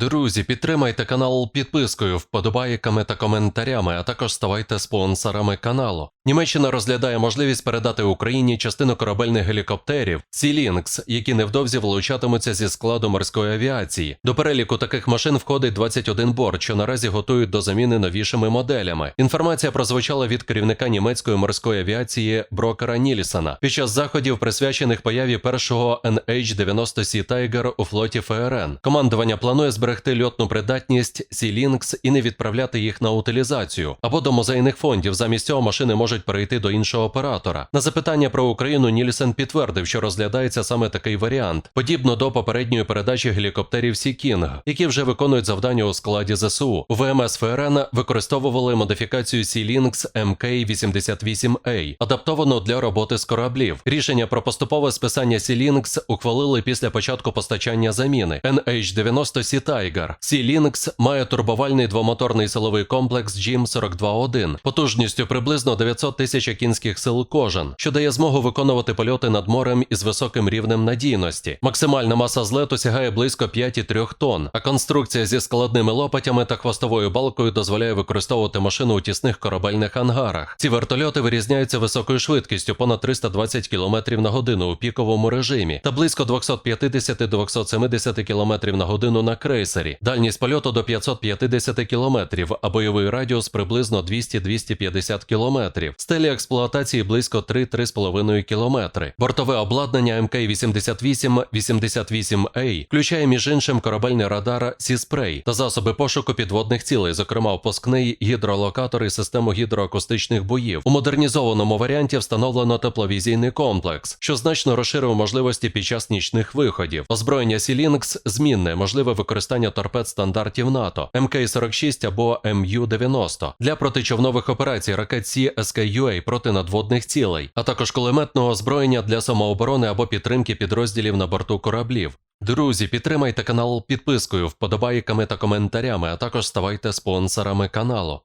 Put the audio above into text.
Друзі, підтримайте канал підпискою, вподобайками та коментарями, а також ставайте спонсорами каналу. Німеччина розглядає можливість передати Україні частину корабельних гелікоптерів Сілінкс, які невдовзі вилучатимуться зі складу морської авіації. До переліку таких машин входить 21 борт, що наразі готують до заміни новішими моделями. Інформація прозвучала від керівника німецької морської авіації Брокера Нільсона під час заходів, присвячених появі першого NH-90 Sea Tiger у флоті ФРН. Командування планує зберегти льотну придатність Сілінкс і не відправляти їх на утилізацію або до музейних фондів. Замість цього машини можуть перейти до іншого оператора. На запитання про Україну Нільсен підтвердив, що розглядається саме такий варіант, подібно до попередньої передачі гелікоптерів Сі Кінг, які вже виконують завдання у складі ЗСУ. У ВМС ФРН використовували модифікацію Сілінкс MK88A, адаптовану для роботи з кораблів. Рішення про поступове списання Сілінкс ухвалили після початку постачання заміни NH-90 Sea Tiger. Сілінкс має турбовальний двомоторний силовий комплекс GIM-42-1 потужністю приблизно 900 тисяч кінських сил кожен, що дає змогу виконувати польоти над морем із високим рівнем надійності. Максимальна маса злету сягає близько 5,3 тонн, а конструкція зі складними лопатями та хвостовою балкою дозволяє використовувати машину у тісних корабельних ангарах. Ці вертольоти вирізняються високою швидкістю понад 320 км на годину у піковому режимі та близько 250-270 км на годину на крейсері. Дальність польоту до 550 км, а бойовий радіус приблизно 200-250 км. Стелі експлуатації близько 3-3,5 км. Бортове обладнання МК-88-88A включає між іншим корабельний радар Сіспрей та засоби пошуку підводних цілей, зокрема впускний гідролокатор і систему гідроакустичних боїв. У модернізованому варіанті встановлено тепловізійний комплекс, що значно розширив можливості під час нічних виходів. Озброєння Сілінкс змінне, можливе використання торпед стандартів НАТО, МК-46 або МЮ-90 для протичовнових операцій ракет Сі СКЮА проти надводних цілей, а також кулеметного озброєння для самооборони або підтримки підрозділів на борту кораблів. Друзі, підтримайте канал підпискою, вподобайками та коментарями, а також ставайте спонсорами каналу.